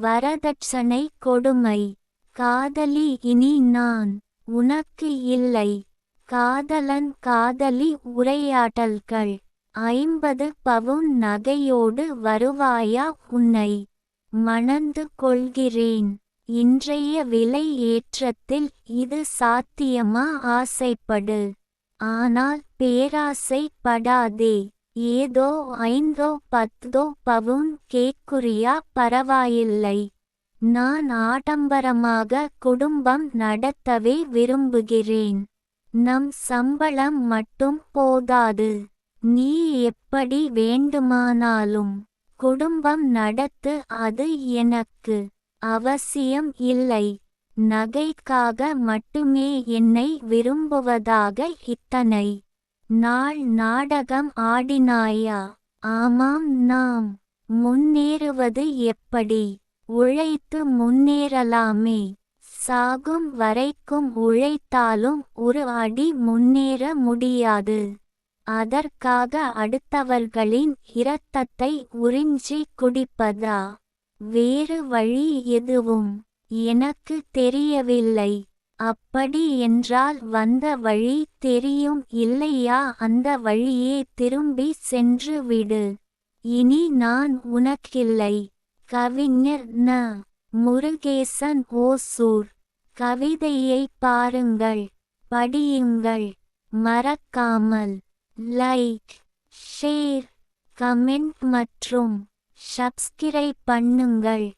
வரதட்சணை கொடுமை. காதலி இனி நான். உனக்கு இல்லை. காதலன் காதலி உரையாடல்கள். ஐம்பது பவுன் நகையோடு வருவாயா உன்னை? மணந்து கொள்கிறேன். இன்றைய விலை ஏற்றத்தில் இது சாத்தியமா? ஆசைப்படு. ஆனால் பேராசைப்படாதே. ஏதோ ஐந்தோ பத்தோ பவுன் கேட்குறியா பரவாயில்லை. நான் ஆடம்பரமாக குடும்பம் நடத்தவே விரும்புகிறேன். நம் சம்பளம் மட்டும் போதாது. நீ எப்படி வேண்டுமானாலும் குடும்பம் நடத்து அது எனக்கு அவசியம் இல்லை. நகைக்காக மட்டுமே என்னை விரும்புவதாக இத்தனை. நாள் நாடகம் ஆடினாயா? ஆமாம் நாம் முன்னேறுவது எப்படி? உழைத்து முன்னேறலாமே. சாகும் வரைக்கும் உழைத்தாலும் ஒரு அடி முன்னேற முடியாது. அதற்காக அடுத்தவர்களின் இரத்தத்தை உறிஞ்சி குடிப்பதா? வேறு வழி எதுவும் எனக்கு தெரியவில்லை. அப்படி என்றால் வந்த வழி தெரியும் இல்லையா? அந்த வழியே திரும்பி சென்று விடு. இனி நான் உனக்கில்லை. கவிஞர் ந. முருகேசன் ஓசூர். கவிதையை பாருங்கள். படியுங்கள். மறக்காமல். லைக் ஷேர் கமெண்ட் மற்றும் சப்ஸ்கிரைப் பண்ணுங்கள்.